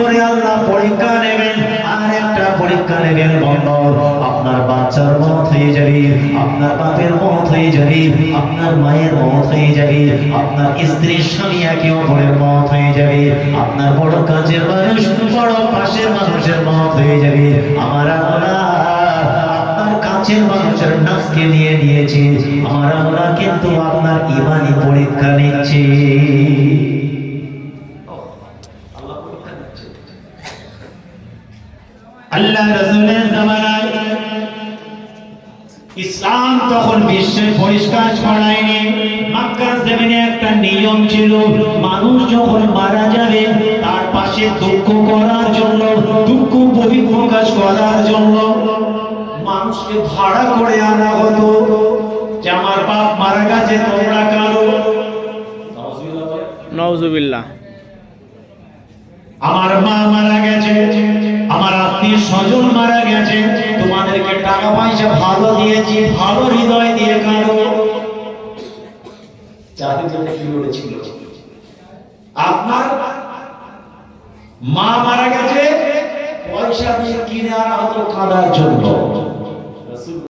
করে আল্লাহ পরীক্ষা নেবেন আর একটা পরীক্ষা নেবেন বন্ধ। আপনার বাচ্চার মত হয়ে যাবে, আপনার বাপের মত হয়ে যাবে, আপনার মায়ের মত হয়ে যাবে, আপনার স্ত্রীর স্বামী একে অপরের মত হয়ে যাবে, আপনার বড় কাজের মানুষ, বড় পাশের মানুষের মত হয়ে যাবে। আমার আল্লাহ কাছের মানুষের নাফসকে নিয়ে নিয়েছে, আমার আল্লাহ কিন্তু আপনার ইমানি পরীক্ষা নিচ্ছে। আল্লাহ রসুলের জামানায় ইসলাম তখন বিশ্বে পরিষ্কার ছড়ায়নি। মক্কার জমিনে একটা নিয়ম ছিল মানুষ যখন মারা যাবে তার পাশে দুঃখ করার জন্য দুঃখ বহিঃপ্রকাশ করার জন্য মানুষকে ভাড়া করে আনা হতো। যে আমার বাপ মারা গেছে তোমরা কারও? নওজুবিল্লাহ। আমার মা মারা গেছে। আত্মীয় স্বজন মারা গেছে। তোমাদেরকে টাকা পয়সা ভালো দিয়েছি, ভালো হৃদয় দিয়ে কারও যাদের জন্য কি বলেছিল আপনার মা মারা গেছে, পয়সা দিয়ে কিনে আনা হতো কাঁদার জন্য।